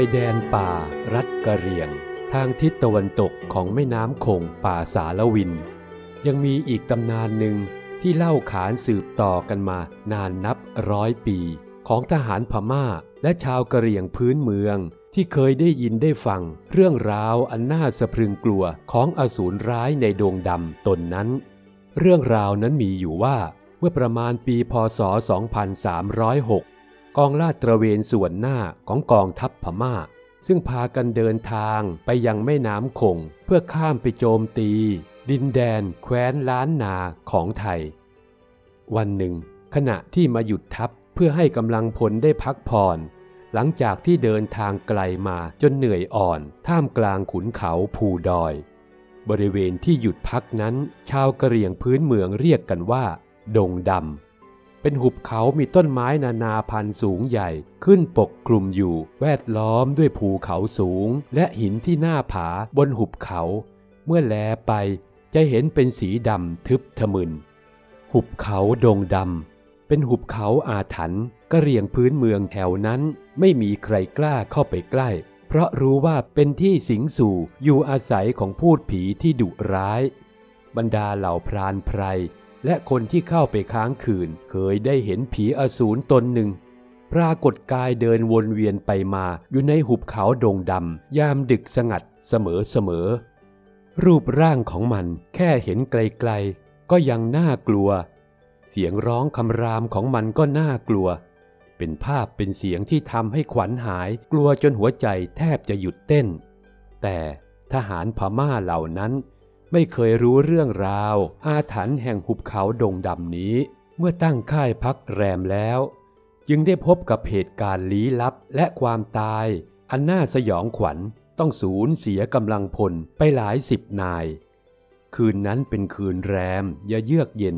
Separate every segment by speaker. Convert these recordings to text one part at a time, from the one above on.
Speaker 1: ในแดนป่ารัฐกะเหรี่ยง ทางทิศตะวันตกของแม่น้ำคงป่าสารวิน ยังมีอีกตำนานหนึ่งที่เล่าขานสืบต่อกันมานานนับร้อยปี ของทหารพม่าและชาวกะเหรี่ยงพื้นเมือง ที่เคยได้ยินได้ฟัง เรื่องราวอันน่าสะพรึงกลัวของอสูรร้ายในดวงดำตนนั้น เรื่องราวนั้นมีอยู่ว่าเมื่อประมาณปีพศ 2306 กองลาดตระเวนส่วนหน้าของกองทัพพม่า ซึ่งพากันเดินทางไปยังแม่น้ำคง เพื่อข้ามไปโจมตี ดินแดนแคว้นล้านนาของไทย วันหนึ่ง ขณะที่มาหยุดทัพเพื่อให้กำลังพลได้พักผ่อน หลังจากที่เดินทางไกลมาจนเหนื่อยอ่อน ท่ามกลางขุนเขาภูดอย บริเวณที่หยุดพักนั้น ชาวกะเหรี่ยงพื้นเมืองเรียกกันว่า ดงดำ เป็นหุบเขามีต้นไม้นานาพันธุ์สูงใหญ่ขึ้นปกคลุมอยู่ แวดล้อมด้วยภูเขาสูง และหินที่หน้าผาบนหุบเขา เมื่อแลไปจะเห็นเป็นสีดำทึบทะมึน หุบเขาดงดำเป็นหุบเขาอาถรรพ์กะเรียงพื้นเมืองแถวนั้น ไม่มีใครกล้าเข้าไปใกล้ เพราะรู้ว่าเป็นที่สิงสู่อยู่อาศัยของพูดผีที่ดุร้าย บรรดาเหล่าพรานไพร และคนที่เข้าไปค้างคืนเคยได้เห็นผีอสูรตนหนึ่ง ปรากฏกายเดินวนเวียนไปมาอยู่ในหุบเขาดงดำยามดึกสงัดเสมอเสมอ รูปร่างของมันแค่เห็นไกลๆ ก็ยังน่ากลัว เสียงร้องคำรามของมันก็น่ากลัว เป็นภาพเป็นเสียงที่ทำให้ขวัญหายกลัวจนหัวใจแทบจะหยุดเต้น แต่ทหารพม่าเหล่านั้น ไม่เคยรู้เรื่องราว อาถรรพ์แห่งหุบเขาดงดำนี้ เมื่อตั้งค่ายพักแรมแล้ว จึงได้พบกับเหตุการณ์ลี้ลับและความตาย อันน่าสยองขวัญต้องสูญเสียกำลังพลไปหลายสิบนาย คืนนั้นเป็นคืนแรมย่าเยือกเย็น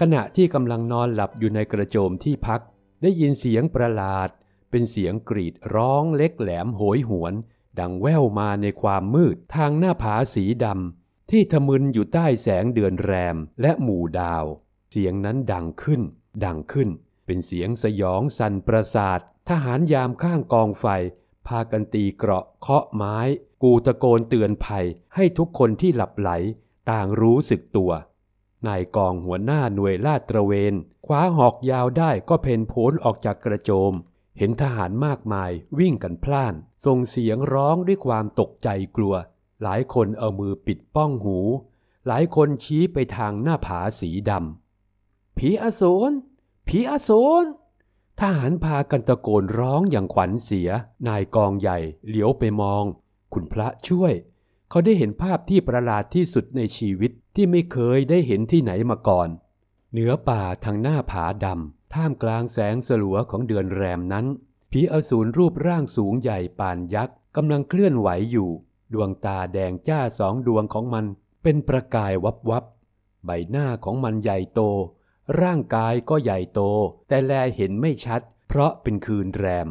Speaker 1: ขณะที่กำลังนอนหลับอยู่ในกระโจมที่พัก ได้ยินเสียงประหลาด เป็นเสียงกรีดร้องเล็กแหลมโหยหวน ดังแว่วมาในความมืดทางหน้าผาสีดำ ที่ทะมึนอยู่ใต้แสงเดือนแรมและหมู่ดาว เสียงนั้นดังขึ้น ดังขึ้น เป็นเสียงสยองสันประสาท ทหารยามข้างกองไฟ พากันตีเกราะเคาะไม้ กูตะโกนเตือนภัย ให้ทุกคนที่หลับไหล ต่างรู้สึกตัวนายกองหัวหน้าหน่วยลาดตระเวนคว้าหอกยาวได้ก็เพนโผลออกจากกระโจม เห็นทหารมากมายวิ่งกันพล่าน ส่งเสียงร้องด้วยความตกใจกลัว หลายคนเอามือปิดป้องหู หลายคนชี้ไปทางหน้าผาสีดำ ผีอสูร ผีอสูร ทหารพากันตะโกนร้องอย่างขวัญเสีย นายกองใหญ่เหลียวไปมอง คุณพระช่วย เขาได้เห็นภาพที่ประหลาดที่สุดในชีวิตที่ไม่เคยได้เห็นที่ไหนมาก่อน เหนือป่าทางหน้าผาดำ ท่ามกลางแสงสลัวของเดือนแรมนั้น ผีอสูรรูปร่างสูงใหญ่ปานยักษ์กำลังเคลื่อนไหวอยู่ ดวงตาแดงจ้าสองดวงของมันเป็นประกายวับวับ ใบหน้าของมันใหญ่โต ร่างกายก็ใหญ่โต แต่แลเห็นไม่ชัด เพราะเป็นคืนแรม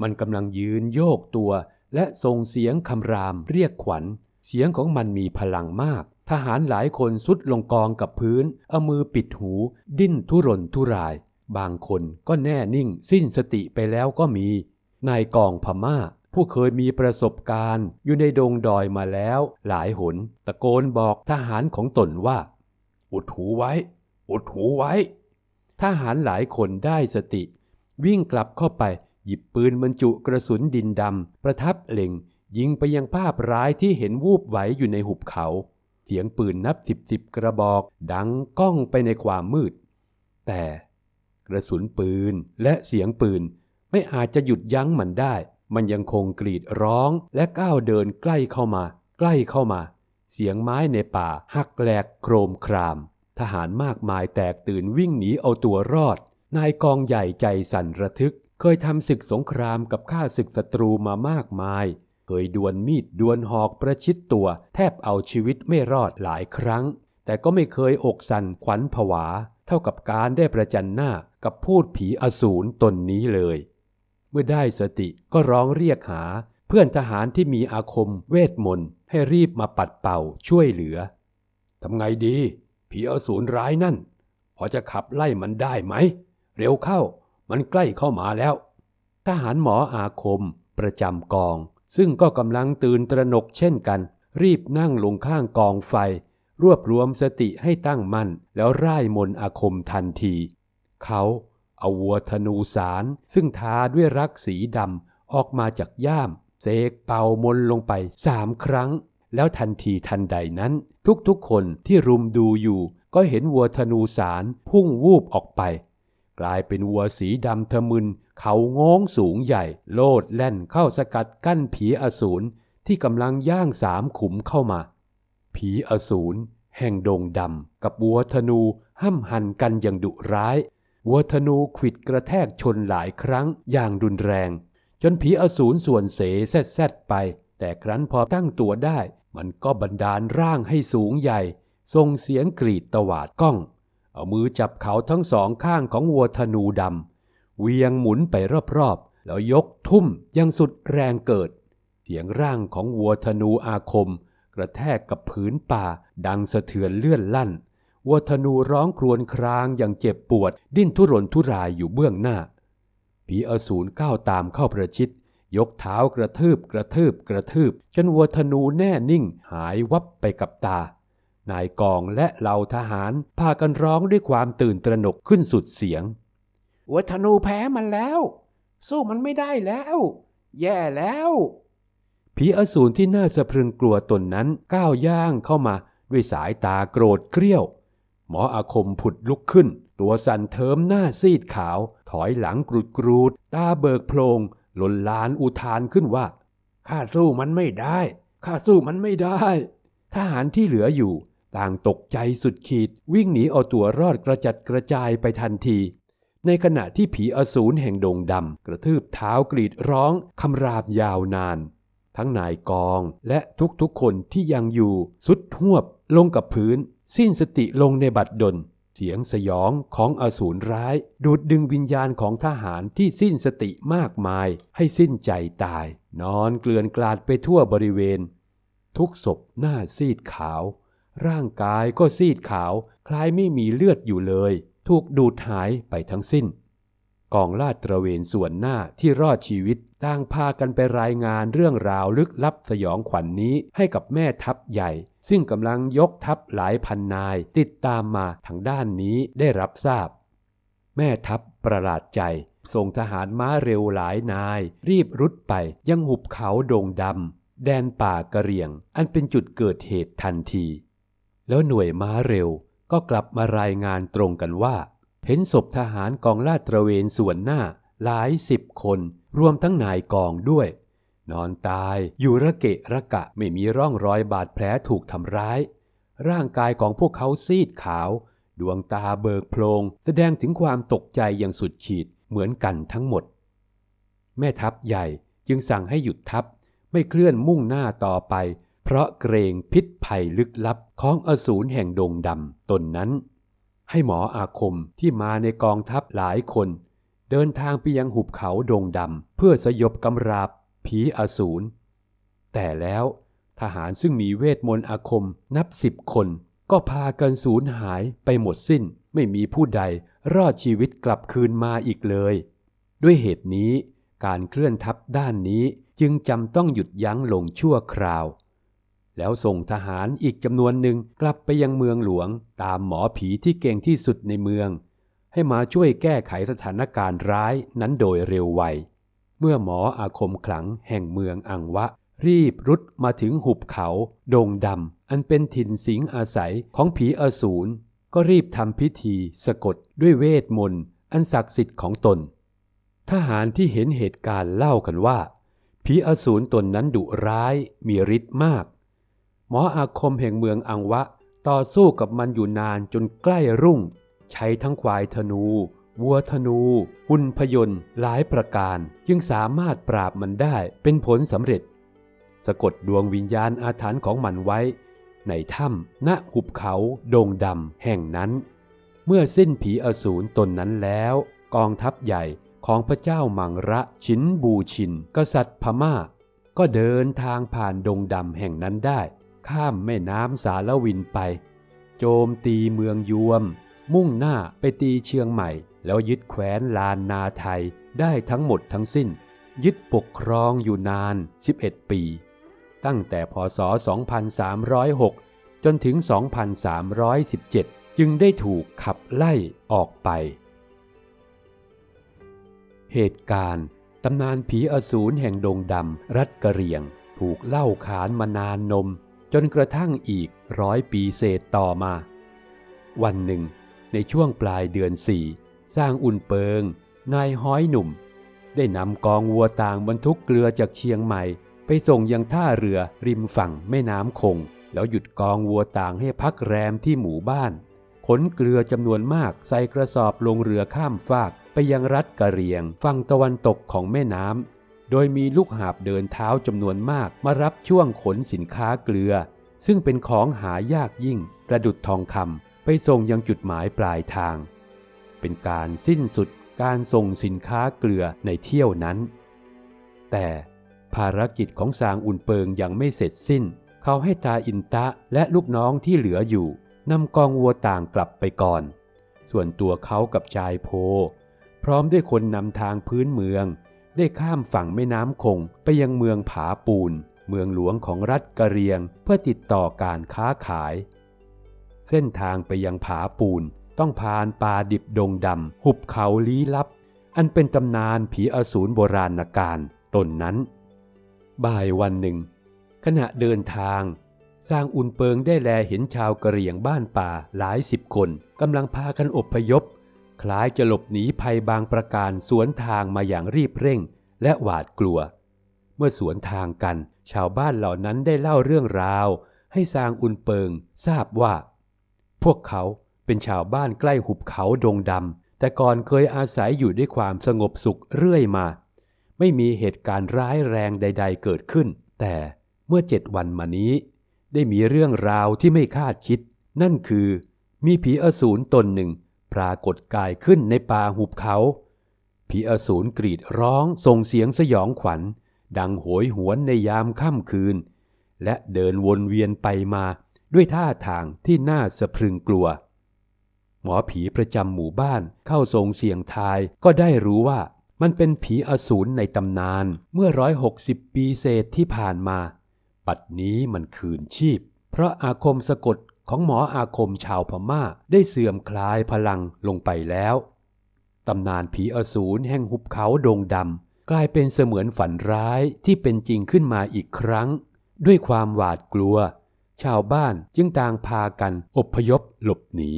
Speaker 1: มันกำลังยืนโยกตัว และส่งเสียงคำรามเรียกขวัญ เสียงของมันมีพลังมาก ทหารหลายคนสุดลงกองกับพื้น เอามือปิดหู ดิ้นทุรนทุราย บางคนก็แน่นิ่งสิ้นสติไปแล้วก็มี นายกองพม่า ผู้เคยมีประสบการณ์อยู่ในดงดอยมาแล้ว หลายหน ตะโกนบอกทหารของตนว่า อุดหูไว้ อุดหูไว้ ทหารหลายคนได้สติ วิ่งกลับเข้าไป หยิบปืนบรรจุกระสุนดินดำประทับเล็ง ยิงไปยังภาพร้ายที่เห็นวูบไหวอยู่ในหุบเขา เสียงปืนนับสิบสิบกระบอก ดังก้องไปในความมืด แต่กระสุนปืนและเสียงปืนไม่อาจจะหยุดยั้งมันได้ มันยังคงกรีดร้องและก้าวเดินใกล้เข้ามา ใกล้เข้ามา เสียงไม้ในป่าหักแหลกโครมคราม ทหารมากมายแตกตื่นวิ่งหนีเอาตัวรอด นายกองใหญ่ใจสั่นระทึก เคยทำศึกสงครามกับข้าศึกศัตรูมามากมาย เคยดวลมีดดวลหอกประชิดตัว แทบเอาชีวิตไม่รอดหลายครั้ง แต่ก็ไม่เคยอกสั่นขวัญผวา เท่ากับการได้ประจันหน้ากับพูดผีอสูรตนนี้เลย เมื่อได้สติก็ร้องเรียกหา เพื่อนทหารที่มีอาคมเวทมนต์ให้รีบมาปัดเป่าช่วยเหลือทำไงดี ผีอสูรร้ายนั่น พอจะขับไล่มันได้ไหม เร็วเข้า มันใกล้เข้ามาแล้ว ทหารหมออาคมประจำกอง ซึ่งก็กำลังตื่นตระหนกเช่นกัน รีบนั่งลงข้างกองไฟ รวบรวมสติให้ตั้งมั่นแล้วร่ายมนอาคมทันที เขา เอาวัวธนูสารซึ่งทาด้วยรักสีดำออกมาจากย่ามเสกเป่ามนลงไปสามครั้ง แล้วทันทีทันใดนั้น ทุกๆคนที่รุมดูอยู่ ก็เห็นวัวธนูสารพุ่งวูบออกไป กลายเป็นวัวสีดำทะมึน เขาง้งสูงใหญ่ โลดแล่นเข้าสกัดกั้นผีอสูรที่กำลังย่างสามขุมเข้ามา ผีอสูรแห่งดงดำกับวัวธนูห้ำหันกันอย่างดุร้าย วัวธนูขิดกระแทกชนหลายครั้งอย่างรุนแรง จนผีอสูรส่วนเสแซดแซดไป แต่ครั้นพอตั้งตัวได้ มันก็บันดาลร่างให้สูงใหญ่ส่งเสียงกรีดตวาดก้อง เอามือจับเขาทั้งสองข้างของวัวธนูดำเวียงหมุนไปรอบๆ แล้วยกทุ่มยังสุดแรงเกิด เสียงร่างของวัวธนูอาคม กระแทกกับผืนป่าดังสะเทือนเลื่อนลั่น วัวธนูร้องครวญครางอย่างเจ็บปวด ดิ้นทุรนทุรายอยู่เบื้องหน้า ผีอสูรก้าวตามเข้าประชิด ยกเท้ากระทืบกระทืบกระทืบ จนวัวธนูแน่นิ่งหายวับไปกับตา นายกองและเหล่าทหาร พากันร้องด้วยความตื่นตระหนกขึ้นสุดเสียง
Speaker 2: วัวธนูแพ้มันแล้ว สู้มันไม่ได้แล้ว แย่แล้ว
Speaker 1: ผีอสูรที่น่าสะพรึงกลัวตนนั้นก้าวย่างเข้ามาด้วยสายตาโกรธเกรี้ยว หมออาคมผุดลุกขึ้น ตัวสั่นเทิมหน้าซีดขาว ถอยหลังกรุดกรูด ตาเบิกโพลงหล่นลานอุทานขึ้นว่า
Speaker 2: ข้าสู้มันไม่ได้ข้าสู้มันไม่ได้
Speaker 1: ทหารที่เหลืออยู่ ต่างตกใจสุดขีด วิ่งหนีเอาตัวรอดกระจัดกระจายไปทันที ในขณะที่ผีอสูรแห่งดงดำกระทืบเท้ากรีดร้องคำรามยาวนาน ทั้งนายกองและทุกๆคนที่ยังอยู่สุดทวบลงกับพื้น สิ้นสติลงในบัดดล เสียงสยองของอสูรร้าย ดูดดึงวิญญาณของทหารที่สิ้นสติมากมายให้สิ้นใจตาย นอนเกลื่อนกลาดไปทั่วบริเวณ ทุกศพหน้าซีดขาว ร่างกายก็ซีดขาว คล้ายไม่มีเลือดอยู่เลย ถูกดูดหายไปทั้งสิ้น กองลาดตระเวนส่วนหน้าที่รอดชีวิตต่างพากันไปรายงานเรื่องราวลึกลับสยองขวัญนนี้ให้กับแม่ทัพใหญ่ ซึ่งกำลังยกทัพหลายพันนายติดตามมาทางด้านนี้ได้รับทราบ แม่ทัพประหลาดใจส่งทหารม้าเร็วหลายนาย รีบรุดไปยังหุบเขาโดงดำแดนป่ากระเรียง อันเป็นจุดเกิดเหตุทันที แล้วหน่วยม้าเร็วก็กลับมารายงานตรงกันว่า เห็นศพทหารกองลาดตระเวนส่วนหน้าหลายสิบคน รวมทั้งนายกองด้วย นอนตายอยู่ระเกะระกะไม่มีร่องรอยบาดแผลถูกทำร้าย ร่างกายของพวกเขาซีดขาว ดวงตาเบิกโพลงแสดงถึงความตกใจอย่างสุดขีดเหมือนกันทั้งหมด แม่ทัพใหญ่จึงสั่งให้หยุดทัพไม่เคลื่อนมุ่งหน้าต่อไป เพราะเกรงพิษภัยลึกลับของอสูรแห่งดงดำตนนั้น ให้หมออาคมที่มาในกองทัพหลายคน เดินทางไปยังหุบเขาดงดำเพื่อสยบกำราบ ผีอสูร แต่แล้วทหารซึ่งมีเวทมนต์อาคมนับสิบคน ก็พากันสูญหายไปหมดสิ้น ไม่มีผู้ใดรอดชีวิตกลับคืนมาอีกเลย ด้วยเหตุนี้การเคลื่อนทัพด้านนี้จึงจำต้องหยุดยั้งลงชั่วคราว แล้วส่งทหารอีกจำนวนหนึ่งกลับไปยังเมืองหลวงตามหมอผีที่เก่งที่สุดในเมือง ให้มาช่วยแก้ไขสถานการณ์ร้ายนั้นโดยเร็วไว เมื่อหมออาคมขลังแห่งเมืองอังวะ รีบรุดมาถึงหุบเขาโดงดำ อันเป็นถิ่นสิงอาศัยของผีอสูร ก็รีบทำพิธีสะกดด้วยเวทมนต์อันศักดิ์สิทธิ์ของตน ทหารที่เห็นเหตุการณ์เล่ากันว่า ผีอสูรตนนั้นดุร้ายมีฤทธิ์มาก หมออาคมแห่งเมืองอังวะต่อสู้กับมันอยู่นานจนใกล้รุ่ง ใช้ทั้งควายธนู วัวธนูหุ่นพยนต์หลายประการ จึงสามารถปราบมันได้เป็นผลสำเร็จ สะกดดวงวิญญาณอาถรรพ์ของมันไว้ ในถ้ำณหุบเขาโดงดำแห่งนั้น เมื่อสิ้นผีอสูรตนนั้นแล้ว กองทัพใหญ่ของพระเจ้ามังระชินบูชิน กษัตริย์พม่า ก็เดินทางผ่านดงดำแห่งนั้นได้ ข้ามแม่น้ำสารวินไป โจมตีเมืองยวม มุ่งหน้าไปตีเชียงใหม่ แล้วยึดแคว้นลานนาไทยได้ทั้งหมดทั้งสิ้น ยึดปกครองอยู่นาน 11 ปี ตั้งแต่พศ 2306 จนถึง 2317 จึงได้ถูกขับไล่ออกไป เหตุการณ์ตำนานผีอสูรแห่งดงดำรัฐกะเหรี่ยง ถูกเล่าขานมานานนม จนกระทั่งอีกร้อยปีเศษต่อมา วันหนึ่ง ในช่วงปลายเดือนสี่ สร้างอุ่นเปิง นายห้อยหนุ่ม ได้นำกองวัวต่างบรรทุกเกลือจากเชียงใหม่ ไปส่งยังท่าเรือริมฝั่งแม่น้ำคง แล้วหยุดกองวัวต่างให้พักแรมที่หมู่บ้าน ขนเกลือจำนวนมากใส่กระสอบลงเรือข้ามฟากไปยังรัฐกะเหรียงฝั่งตะวันตกของแม่น้ำ โดยมีลูกหาบเดินเท้าจำนวนมากมารับช่วงขนสินค้าเกลือ ซึ่งเป็นของหายากยิ่ง ประดุดทองคำไปส่งยังจุดหมายปลายทาง เป็นการสิ้นสุดการส่งสินค้าเกลือในเที่ยวนั้น แต่ภารกิจของสางอุ่นเปิงยังไม่เสร็จสิ้น เขาให้ตาอินตะและลูกน้องที่เหลืออยู่นำกองวัวต่างกลับไปก่อน ส่วนตัวเขากับชายโพ พร้อมด้วยคนนำทางพื้นเมือง ได้ข้ามฝั่งแม่น้ำคงไปยังเมืองผาปูน เมืองหลวงของรัฐกะเรียงเพื่อติดต่อการค้าขาย เส้นทางไปยังผาปูน ต้องผ่านป่าดิบดงดำหุบเขาลี้ลับ อันเป็นตำนานผีอสูรโบราณการตนนั้น บ่ายวันหนึ่ง ขณะเดินทาง สร้างอุนเปิงได้แลเห็นชาวกะเหรี่ยงบ้านป่าหลายสิบคนกำลังพากันอบพยพ คล้ายจะหลบหนีภัยบางประการสวนทางมาอย่างรีบเร่งและหวาดกลัว เมื่อสวนทางกัน ชาวบ้านเหล่านั้นได้เล่าเรื่องราว ให้สร้างอุนเปิงทราบว่า พวกเขา เป็นชาวบ้านใกล้หุบเขาดงดำแต่ก่อนเคยอาศัยอยู่ด้วยความสงบสุขเรื่อยมา ไม่มีเหตุการณ์ร้ายแรงใด ๆ เกิดขึ้น แต่เมื่อเจ็ดวันมานี้ ได้มีเรื่องราวที่ไม่คาดคิด นั่นคือ มีผีอสูรตนหนึ่ง ปรากฏกายขึ้นในป่าหุบเขา ผีอสูรกรีดร้องส่งเสียงสยองขวัญ ดังโหยหวนในยามค่ำคืน และเดินวนเวียนไปมาด้วยท่าทางที่น่าสะพรึงกลัว หมอผีประจำหมู่บ้านเข้าทรงเสียงทายก็ได้รู้ว่ามันเป็นผีอสูรในตำนานเมื่อร้อยหกสิบปีเศษที่ผ่านมา ปัดนี้มันคืนชีพ เพราะอาคมสะกดของหมออาคมชาวพม่าได้เสื่อมคลายพลังลงไปแล้ว ตำนานผีอสูรแห่งหุบเขาดงดำกลายเป็นเสมือนฝันร้ายที่เป็นจริงขึ้นมาอีกครั้ง ด้วยความหวาดกลัว ชาวบ้านจึงต่างพากันอบพยพหลบหนี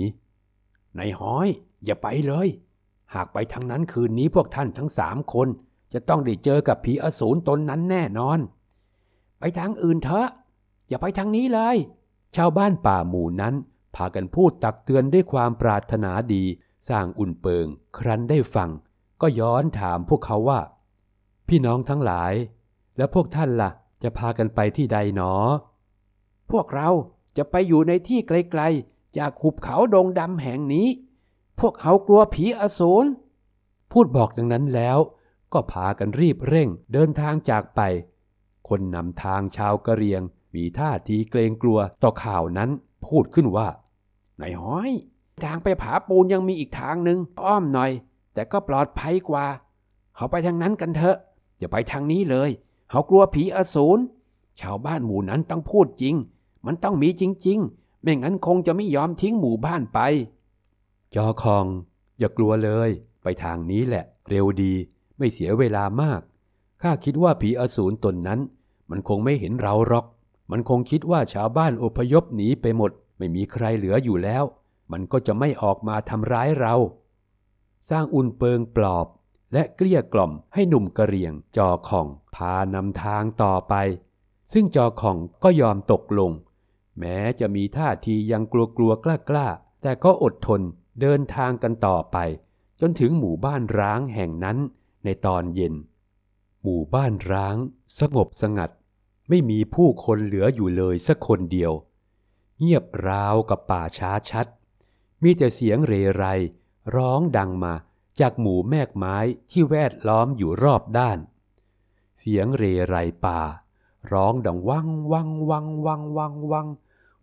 Speaker 2: นายห้อย อย่าไปเลย หากไปทางนั้นคืนนี้พวกท่านทั้งสามคน จะต้องได้เจอกับผีอสูรตนนั้นแน่นอน ไปทางอื่นเถอะ อย่าไปทางนี้เลย
Speaker 1: ชาวบ้านป่าหมู่นั้น พากันพูดตักเตือนด้วยความปรารถนาดี สร้างอุ่นเปิง ครั้นได้ฟัง ก็ย้อนถามพวกเขาว่า พี่น้องทั้งหลาย แล้วพวกท่านล่ะ จะพากันไปที่ใดหนอ
Speaker 2: พวกเราจะไปอยู่ในที่ไกล จากหุบเขาดงดำแห่งนี้ พวกเขากลัวผีอสูร
Speaker 1: พูดบอกดังนั้นแล้ว ก็พากันรีบเร่งเดินทางจากไป คนนำทางชาวกะเรียง มีท่าทีเกรงกลัวต่อข่าวนั้นพูดขึ้นว่า
Speaker 2: นายห้อย ทางไปผาปูนยังมีอีกทางหนึ่งอ้อมหน่อย แต่ก็ปลอดภัยกว่า เขาไปทางนั้นกันเถอะ อย่าไปทางนี้เลย เขากลัวผีอสูรชาวบ้านหมู่นั้นต้องพูดจริง มันต้องมีจริง ๆ ไม่งั้นคงจะไม่ยอมทิ้งหมู่บ้านไป
Speaker 1: จอคอง อย่ากลัวเลย ไปทางนี้แหละ เร็วดี ไม่เสียเวลามาก ข้าคิดว่าผีอสูรตนนั้น มันคงไม่เห็นเราหรอก มันคงคิดว่าชาวบ้านอพยพหนีไปหมด ไม่มีใครเหลืออยู่แล้ว มันก็จะไม่ออกมาทำร้ายเรา สร้างอุ่นเปิงปลอบ และเกลี้ยกล่อมให้หนุ่มกระเรียง จอของพานำทางต่อไป ซึ่งจอของก็ยอมตกลง แม้จะมีท่าทียังกลัวกลัวกล้ากล้าๆแต่ก็อดทนเดินทางกันต่อไป จนถึงหมู่บ้านร้างแห่งนั้นในตอนเย็น หมู่บ้านร้าง สงบสงัด ไม่มีผู้คนเหลืออยู่เลยสักคนเดียว เงียบราวกับป่าช้าชัด มีแต่เสียงเรไร ร้องดังมาจากหมู่แมกไม้ที่แวดล้อมอยู่รอบด้าน เสียงเรไรป่า ร้องดังวังวังวังวังวังวัง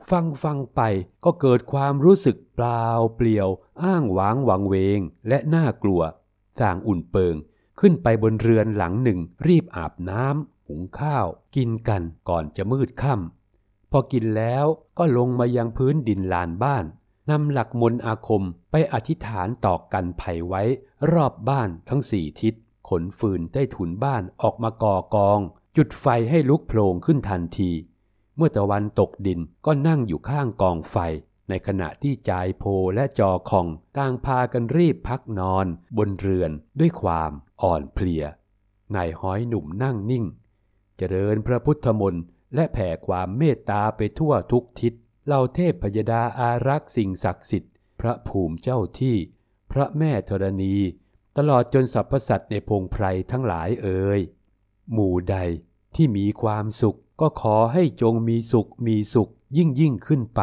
Speaker 1: ฟังฟังไปก็เกิดความรู้สึกเปล่าเปลี่ยว อ้างว้างวังเวง และน่ากลัวสร้างอุ่นเปิง ขึ้นไปบนเรือนหลังหนึ่ง รีบอาบน้ำหุงข้าว กินกันก่อนจะมืดค่ำพอกินแล้วก็ลงมายังพื้นดินลานบ้านนำหลักมนอาคมไปอธิษฐานตอกกันไผ่ไว้ รอบบ้านทั้งสี่ทิศขนฟืนใต้ถุนบ้านออกมาก่อกอง จุดไฟให้ลุกโผล่ขึ้นทันที เมื่อตะวันตกดินก็นั่งอยู่ข้างกองไฟ ในขณะที่จายโพและจอคองต่างพากันรีบพักนอน บนเรือนด้วยความอ่อนเพลียนายห้อยหนุ่มนั่งนิ่ง เจริญพระพุทธมนต์และแผ่ความเมตตาไปทั่วทุกทิศเหล่าเทพพยดาอารักษ์สิ่งศักดิ์สิทธิ์ พระภูมิเจ้าที่ พระแม่ธรณี ตลอดจนสรรพสัตว์ในพงไพรทั้งหลายเอ่ย หมู่ใดที่มีความสุขก็ขอให้จงมีสุขมีสุขยิ่งยิ่งขึ้นไป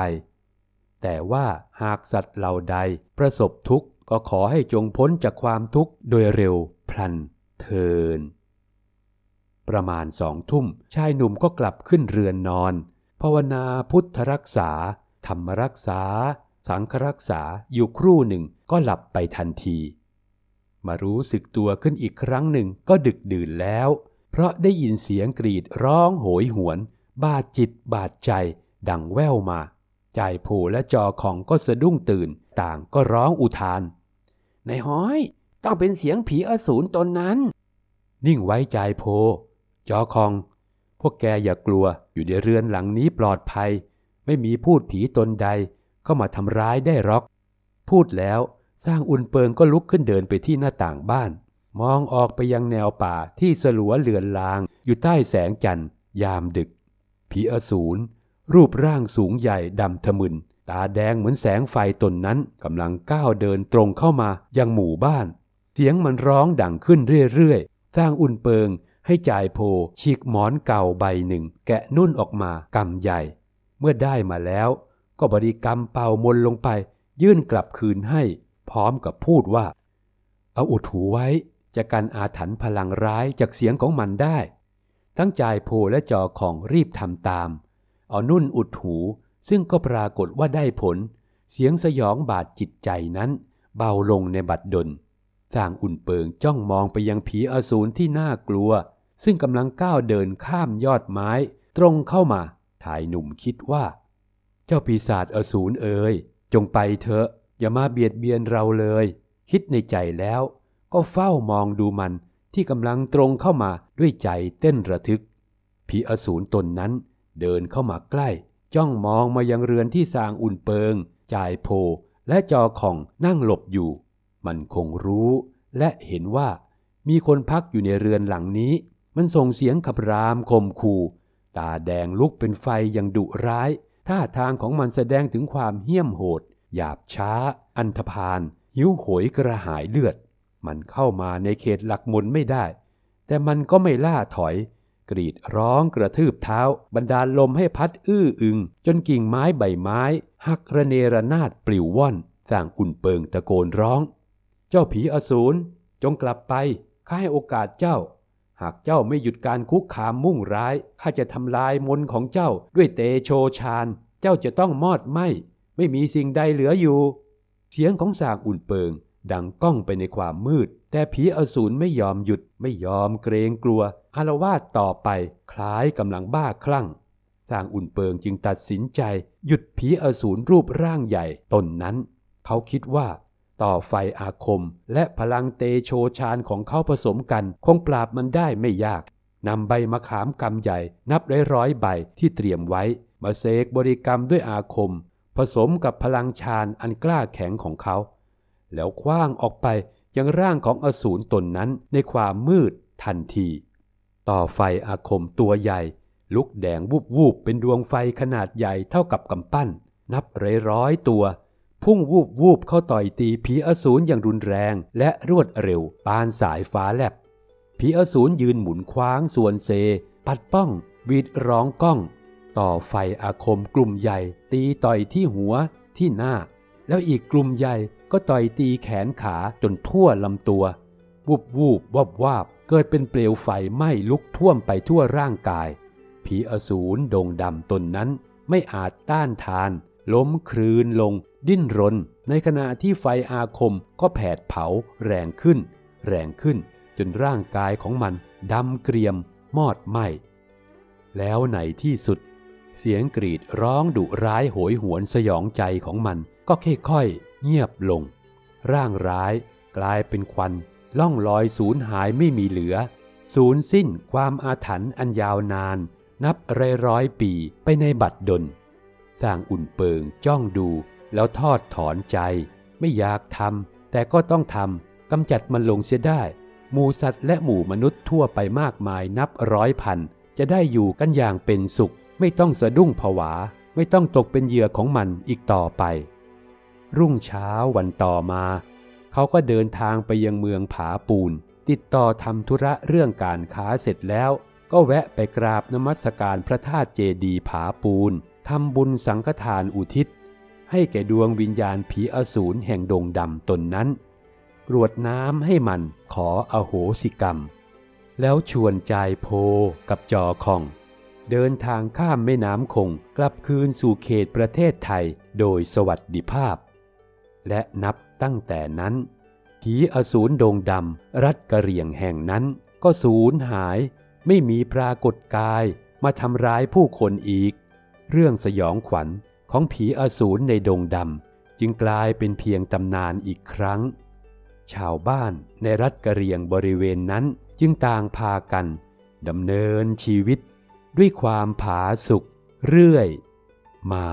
Speaker 1: แต่ว่าหากสัตว์เหล่าใดประสบทุกข์ก็ขอให้จงพ้นจากความทุกข์โดยเร็วพลันเทิน ประมาณสองทุ่มชายหนุ่มก็กลับขึ้นเรือนนอน ภาวนาพุทธรักษา ธรรมรักษา สังครักษาอยู่ครู่หนึ่งก็หลับไปทันที มารู้สึกตัวขึ้นอีกครั้งหนึ่งก็ดึกดื่นแล้ว เพราะได้ยินเสียงกรีดร้องโหยหวน บาดจิตบาดใจ ดังแว่วมา ใจายโผและจอของก็สะดุ้งตื่น ต่างก็ร้องอุทาน
Speaker 2: นายห้อย ต้องเป็นเสียงผีอสูรตนนั้น
Speaker 1: นิ่งไว้ใจายโพ จอคอง พวกแกอย่ากลัวอยู่ในเรือนหลังนี้ปลอดภัย ไม่มีพูดผีตนใดเข้ามาทำร้ายได้หรอก พูดแล้วสร้างอุ่นเปิงก็ลุกขึ้นเดินไปที่หน้าต่างบ้าน มองออกไปยังแนวป่าที่สลัวเลือนลาง อยู่ใต้แสงจันทร์ยามดึก ผีอสูร รูปร่างสูงใหญ่ดำทะมึน ตาแดงเหมือนแสงไฟตนนั้นกำลังก้าวเดินตรงเข้ามายังหมู่บ้าน เสียงมันร้องดังขึ้นเรื่อยๆ สร้างอุ่นเปิงให้จ่ายโพฉีกหมอนเก่าใบหนึ่ง แกะนุ่นออกมากำใหญ่ เมื่อได้มาแล้ว ก็บริกรรมเป่ามนลงไป ยื่นกลับคืนให้ พร้อมกับพูดว่า เอาอุดหูไว้ จะกันอาถรรพ์พลังร้ายจากเสียงของมันได้ ทั้งจ่ายโพและจอของรีบทำตาม เอานุ่นอุดหู ซึ่งก็ปรากฏว่าได้ผล เสียงสยองบาดจิตใจนั้น เบาลงในบัดดลสร้างอุ่นเปิงจ้องมองไปยังผีอสูรที่น่ากลัว ซึ่งกำลังก้าวเดินข้ามยอดไม้ ตรงเข้ามาชายหนุ่มคิดว่า เจ้าปีศาจอสูรเอ๋ยจงไปเถอะ อย่ามาเบียดเบียนเราเลย คิดในใจแล้ว ก็เฝ้ามองดูมันที่กำลังตรงเข้ามาด้วยใจเต้นระทึก ผีอสูรตนนั้นเดินเข้ามาใกล้ จ้องมองมายังเรือนที่สร้างอุ่นเปิง จ่ายโพ และจอของนั่งหลบอยู่ มันคงรู้และเห็นว่ามีคนพักอยู่ในเรือนหลังนี้ มันส่งเสียงขับรามคมคู่ ตาแดงลุกเป็นไฟอย่างดุร้าย ท่าทางของมันแสดงถึงความเหี้ยมโหด หยาบช้า อันธพาลหิวโหยกระหายเลือด มันเข้ามาในเขตหลักมนไม่ได้ แต่มันก็ไม่ล่าถอย กรีดร้องกระทืบเท้า บรรดาลมให้พัดอื้ออึง จนกิ่งไม้ใบไม้ หักระเนระนาดปลิวว่อนสร้างอุ่นเปิงตะโกนร้อง เจ้าผีอสูรจงกลับไปข้าให้โอกาสเจ้า หากเจ้าไม่หยุดการคุกคามมุ่งร้ายข้าจะทำลายมนของเจ้าด้วยเตโชฌาน เจ้าจะต้องมอดไหมไม่มีสิ่งใดเหลืออยู่ เสียงของสางอุ่นเปิง ดังก้องไปในความมืด แต่ผีอสูรไม่ยอมหยุดไม่ยอมเกรงกลัวอารวาสต่อไปคล้ายกำลังบ้าคลั่งสร้างอุ่นเปิงจึงตัดสินใจ หยุดผีอสูรรูปร่างใหญ่ตนนั้น เขาคิดว่าต่อไฟอาคมและพลังเตโชฌานของเขาผสมกัน คงปราบมันได้ไม่ยากนำใบมะขามกำใหญ่นับร้อยร้อยใบที่เตรียมไว้ มาเสกบริกรรมด้วยอาคม ผสมกับพลังฌานอันกล้าแข็งของเขา แล้วคว้างออกไปยังร่างของอสูรตนนั้นในความมืดทันที ต่อไฟอาคมตัวใหญ่ ลุกแดงวูบวูบเป็นดวงไฟขนาดใหญ่เท่ากับกำปั้น นับร้อยร้อยตัว พุ่งวูบวูบเข้าต่อยตีผีอสูรอย่างรุนแรงและรวดเร็วปานสายฟ้าแลบผีอสูรยืนหมุนคว้างส่วนเซ ปัดป้องวีดร้องก้อง ต่อไฟอาคมกลุ่มใหญ่ ตีต่อยที่หัวที่หน้า แล้วอีกกลุ่มใหญ่ก็ต่อยตีแขนขาจนทั่วลำตัว วูบวูบวับวาบเกิดเป็นเปลวไฟไหม้ลุกท่วมไปทั่วร่างกาย ผีอสูรโด่งดำตนนั้นไม่อาจต้านทาน ล้มคลืนลง ดิ้นรน ในขณะที่ไฟอาคมก็แผดเผา แรงขึ้น แรงขึ้น จนร่างกายของมันดำเกรียม มอดไหม้แล้วในที่สุด เสียงกรีดร้องดุร้ายโหยหวนสยองใจของมัน ก็ค่อยๆเงียบลง ร่างร้ายกลายเป็นควันล่องลอยสูญหายไม่มีเหลือ สูญสิ้นความอาถรรพ์อันยาวนาน นับร้อยร้อยปีไปในบัดดลสร้างอุ่นเปิงจ้องดูแล้วทอดถอนใจ ไม่อยากทำแต่ก็ต้องทำกำจัดมันลงเสียได้ หมูสัตว์และหมู่มนุษย์ทั่วไปมากมายนับร้อยพัน จะได้อยู่กันอย่างเป็นสุข ไม่ต้องสะดุ้งผวา ไม่ต้องตกเป็นเหยื่อของมันอีกต่อไป รุ่งเช้าวันต่อมา เขาก็เดินทางไปยังเมืองผาปูน ติดต่อทำธุระเรื่องการค้าเสร็จแล้ว ก็แวะไปกราบนมัสการพระธาตุเจดีผาปูนทำบุญสังฆทานอุทิศ ให้แก่ดวงวิญญาณผีอสูรแห่งดงดำตนนั้นกรวดน้ำให้มันขออโหสิกรรม แล้วชวนจายโพกับจอคอง เดินทางข้ามแม่น้ำคงกลับคืนสู่เขตประเทศไทยโดยสวัสดิภาพ และนับตั้งแต่นั้น ผีอสูรโดงดำรัฐกะเหรี่ยงแห่งนั้นก็สูญหาย ไม่มีปรากฏกายมาทำร้ายผู้คนอีก เรื่องสยองขวัญของผีอสูรในดงดำจึงกลายเป็นเพียงตำนานอีกครั้ง ชาวบ้านในรัฐกะเหรี่ยงบริเวณนั้นจึงต่างพากันดำเนินชีวิตด้วยความผาสุกเรื่อยมา